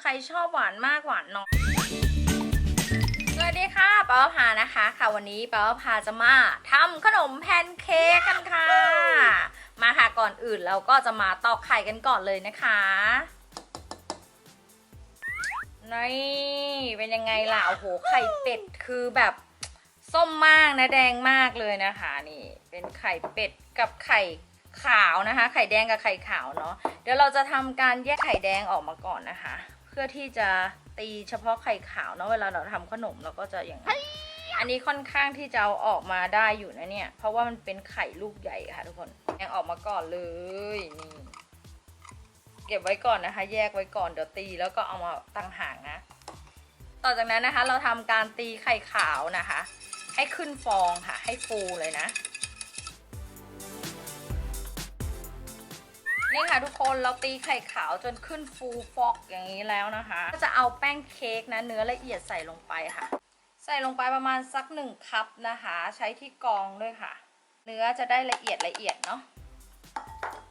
ใครชอบหวานมากหวานน้อย สวัสดีค่ะป้าพานะคะค่ะวันนี้ป้าพาจะมาทำขนมแพนเค้กกันค่ะ มาค่ะก่อนอื่นเราก็จะมาตอกไข่กันก่อนเลยนะคะนี่เป็นยังไงล่ะโอ้โหไข่เป็ดคือแบบส้มมากนะแดงมากเลยนะคะนี่เป็นไข่เป็ดกับไข่ขาวนะคะ ไข่แดงกับไข่ขาวเนาะเดี๋ยวเราจะทำการแยกไข่แดงออกมาก่อนนะคะ พื่อที่จะตีเฉพาะไข่ขาวเนาะเวลาเราทำขนมเราก็จะอย่างนี้อันนี้ค่อนข้างที่จะเอาออกมาได้อยู่นะเนี่ย เพราะว่ามันเป็นไข่ลูกใหญ่ค่ะทุกคนแยกออกมาก่อนเลยนี่เก็บไว้ก่อนนะคะ แยกไว้ก่อนเดี๋ยวตีแล้วก็เอามาตั้งห่างนะ ต่อจากนั้นนะคะ เราทำการตีไข่ขาวนะคะ ให้ขึ้นฟองค่ะ ให้ฟูเลยนะ นี่ค่ะทุกคนเราตีไข่ขาวจนขึ้นฟูฟอกอย่างนี้แล้วนะคะ ก็จะเอาแป้งเค้กนะเนื้อละเอียดใส่ลงไปค่ะ ใส่ลงไปประมาณสักหนึ่งคัพนะคะ ใช้ที่กองด้วยค่ะ เนื้อจะได้ละเอียดละเอียดเนาะ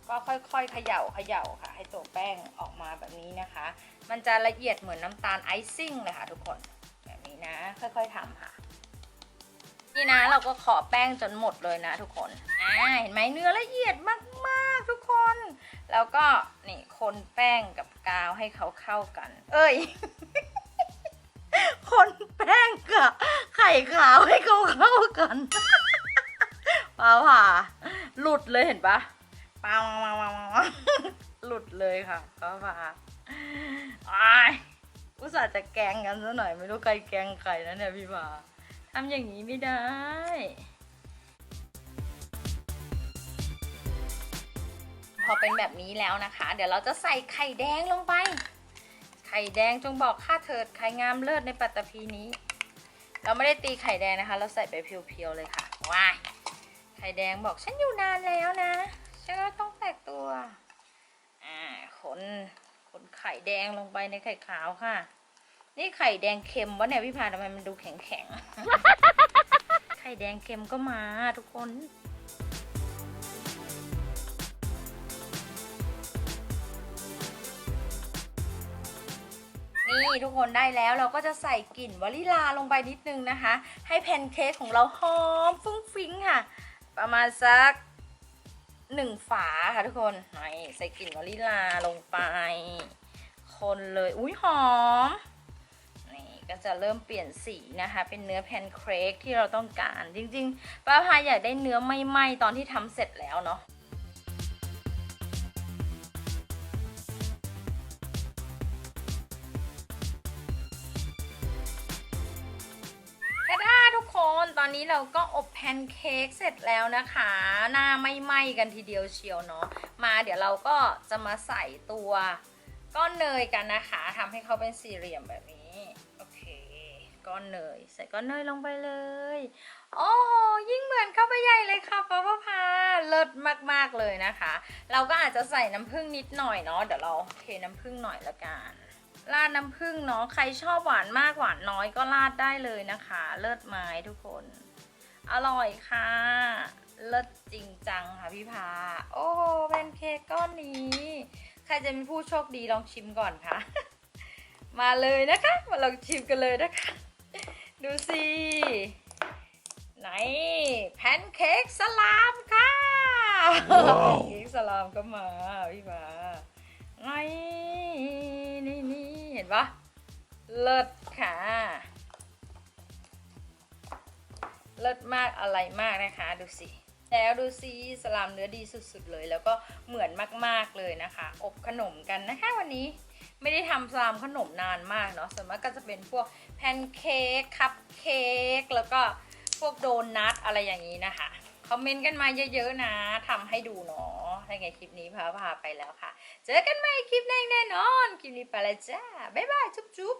ก็ค่อยๆเขย่าเขย่าค่ะ ให้ตัวแป้งออกมาแบบนี้นะคะ มันจะละเอียดเหมือนน้ำตาลไอซิ่งเลยค่ะทุกคนแบบนี้นะ ค่อยๆทำค่ะนี่นะเราก็ขอแป้งจนหมดเลยนะทุกคน อ่า เห็นไหมเนื้อละเอียดมากๆทุกคน แล้วก็นี่คนแป้งกับกาวให้เขาเข้ากัน เอ้ย คนแป้งกับไข่ขาวให้เขาเข้ากันเปล่าค่ะ หลุดเลยเห็นปะปามามามามาหลุดเลยค่ะเปล่าค่ะอ้ายอุตส่าห์จะแกล้งกันซะหน่อย ไม่รู้ใครแกล้งใครนะเนี่ยพี่ผาทำอย่างนี้ไม่ได้ อเป็นแบบนี้แล้วนะคะ เดี๋ยวเราจะใส่ไข่แดงลงไป ไข่แดงจงบอกข้าเถิดไข่งามเลิศในปัตตภีนี้ เราไม่ได้ตีไข่แดงนะคะ เราใส่ไปเพียวๆเลยค่ะว้ายไข่แดงบอกฉันอยู่นานแล้วนะฉันก็ต้องแตกตัวอ่าคนคนไข่แดงลงไปในไข่ขาวค่ะ นี่ไข่แดงเค็มวะเนี่ยพี่พาทำไมมันดูแข็งๆไข่แดงเค็มก็มาทุกคน นี่ทุกคนได้แล้วเราก็จะใส่กลิ่นวานิลาลงไปนิดนึงนะคะ ให้แพนเค้กของเราหอมฟุ้งฟิ้งค่ะ ประมาณสักหนึ่งฝาค่ะทุกคนหนใส่กลิ่นวานิลาลงไป คนเลยอุ้ยหอมนี่ก็จะเริ่มเปลี่ยนสีนะคะ เป็นเนื้อแพนเค้กที่เราต้องการ จริงๆ ป้าพายอยากได้เนื้อไม่ไหม้ตอนที่ทำเสร็จแล้วเนาะ อนนี้เราก็อบแพนเค้กเสร็จแล้วนะคะ หน้าไม่ไหม้กันทีเดียวเชียวเนาะมาเดี๋ยวเราก็จะมาใส่ตัวก้อนเนยกันนะคะทำให้เขาเป็นสี่เหลี่ยมแบบนี้โอเคก้อนเนย ใส่ก้อนเนยลงไปเลย โอ้ยิ่งเหมือนเข้าไปใหญ่เลยค่ะป้าป้าพาเลิศมากๆเลยนะคะ เราก็อาจจะใส่น้ำผึ้งนิดหน่อยเนาะเดี๋ยวเราเทน้ำผึ้งหน่อยละกัน ราดน้ำผึ้งเนาะใครชอบหวานมากหวานน้อยก็ราดได้เลยนะคะ เลิศไม้ทุกคน อร่อยค่ะ เลิศจริงจังค่ะพี่พา โอ้โหแพนเค้กก้อนนี้ ใครจะเป็นผู้โชคดีลองชิมก่อนค่ะ มาเลยนะคะ มาลองชิมกันเลยนะคะ ดูสิไหนแพนเค้กสลามค่ะว้าวเค้กสลามก็มาพี่พาไงนี่นี่เห็น ปะเลิศค่ะ เลิศมากอะไรมากนะคะ ดูสิแล้วดูสิสลามเนื้อดีสุดๆเลย แล้วก็เหมือนมากๆเลยนะคะ อบขนมกันนะคะวันนี้ไม่ได้ทำสลามขนมนานมากเนาะส่วนมากก็จะเป็นพวกแพนเค้กคัพเค้กแล้วก็พวกโดนัทอะไรอย่างนี้นะคะคอมเมนต์กันมาเยอะๆนะทำให้ดูเนาะ ถ้าไงคลิปนี้พาพาไปแล้วค่ะ เจอกันใหม่คลิปหน้าแน่นอน คลิปนี้ไปแล้วจ้า บ๊ายบาย จุ๊บจุ๊บ